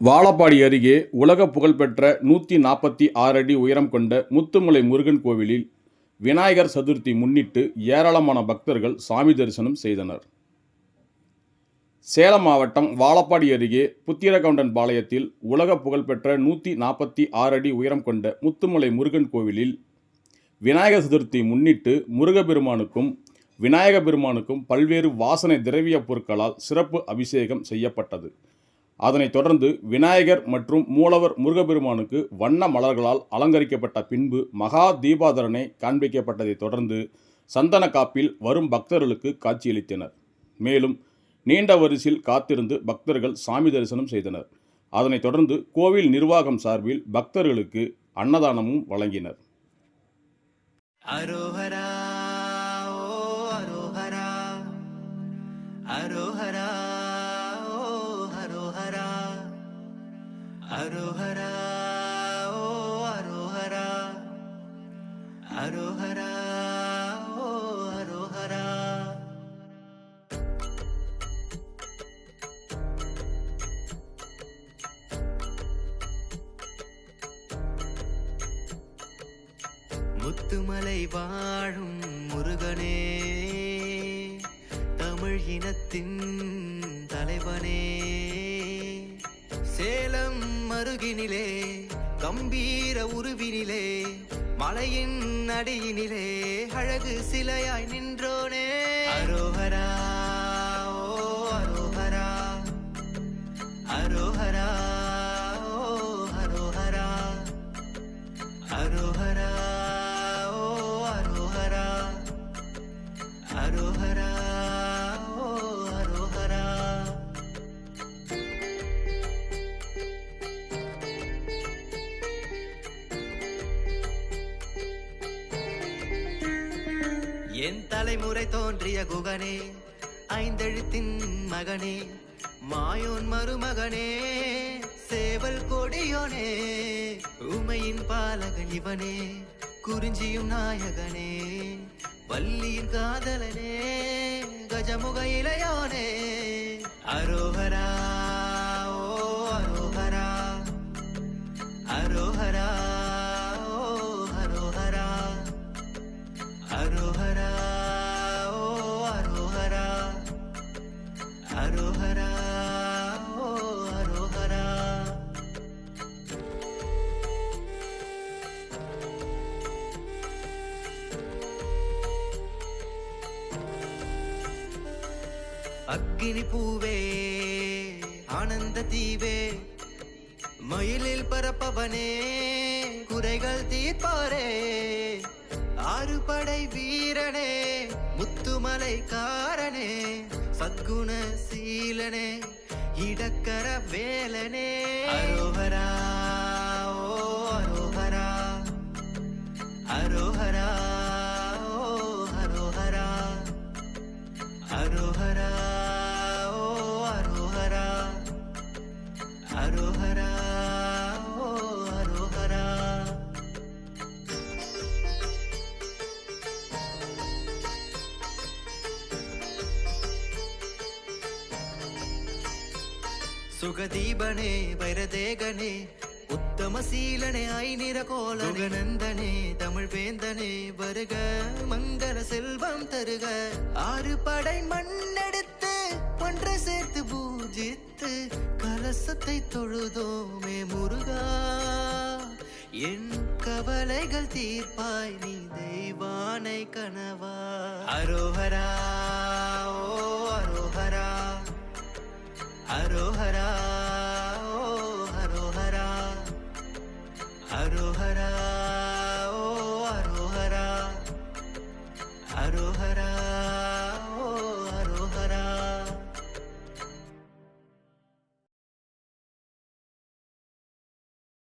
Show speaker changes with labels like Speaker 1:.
Speaker 1: வாழப்பாடி அருகே உலக புகழ்பெற்ற நூற்றி நாற்பத்தி ஆறு அடி உயரம் கொண்ட முத்துமலை முருகன் கோவிலில் விநாயகர் சதுர்த்தி முன்னிட்டு ஏராளமான பக்தர்கள் சாமி தரிசனம் செய்தனர். சேலம் மாவட்டம் வாழப்பாடி அருகே புத்திரகவுண்டன் பாளையத்தில் உலக புகழ்பெற்ற நூற்றி நாற்பத்தி ஆறு அடி உயரம் கொண்ட முத்துமலை முருகன் கோவிலில் விநாயகர் சதுர்த்தி முன்னிட்டு முருகபெருமானுக்கும் விநாயக பெருமானுக்கும் பல்வேறு வாசனை திரவிய பொருட்களால் சிறப்பு அபிஷேகம் செய்யப்பட்டது. அதனைத் தொடர்ந்து விநாயகர் மற்றும் மூலவர் முருகப்பெருமானுக்கு வண்ண மலர்களால் அலங்கரிக்கப்பட்ட பின்பு மகா தீபாதரனை காண்பிக்கப்பட்டதைத் தொடர்ந்து சந்தன காப்பில் வரும் பக்தர்களுக்கு காட்சியளித்தனர். மேலும் நீண்ட வரிசையில் காத்திருந்து பக்தர்கள் சாமி தரிசனம் செய்தனர். அதனைத் தொடர்ந்து கோவில் நிர்வாகம் சார்பில் பக்தர்களுக்கு அன்னதானமும் வழங்கினர்.
Speaker 2: அரோஹரா அரோஹரா அரோஹரா. அரோஹரா ஓ அரோஹரா. அரோஹரா ஓ அரோஹரா. முத்துமலை வாழும் முருகனே தமிழ் இனத்தின் தலைவனே. சேலம் அருகினிலே கம்பீர உருவினிலே மலையின் அடியினிலே அழகு சிலையாய் நின்றோனே. அரோகரா என் தலைமுறை தோன்றிய குகனே ஐந்தெழுத்தின் மகனே மாயோன் மருமகனே சேவல் கொடியோனே உமையின் பாலகன் இவனே குறிஞ்சியும் நாயகனே வள்ளியின் காதலனே கஜமுக இளையோனே. அரோஹரா ஓ அரோஹரா அரோஹரா ஓ அரோஹரா அரோஹரா. அக்கினி பூவே ஆனந்த தீவே மயிலில் பரப்பவனே குறைகள் தீர்ப்பாரே. ஆறு படை வீரனே முத்துமலை காரனே சத்குண சீலனே இடக்கர வேலனே. அரோஹரா ஓ அரோஹரா அரோஹரா ஓ அரோஹரா அரோஹரா. அரோஹரா அரோஹரா. சுகதீபனே வைரதேகனே உத்தம சீலனே ஐநிற கோலநந்தனே தமிழ் வேந்தனே வருக மங்கள செல்வம் தருக. ஆறு படை மண்ணெடுத்து ஒன்றை சேர்த்து பூஜித்து கலசத்தை தொழுதோமே முருகா. என் கவலைகள் தீர்ப்பாய் நீ தெய்வானை கனவா. அரோஹரா ஓ அரோஹரா. அரோஹரா ஓ அரோஹரா. அரோஹரா.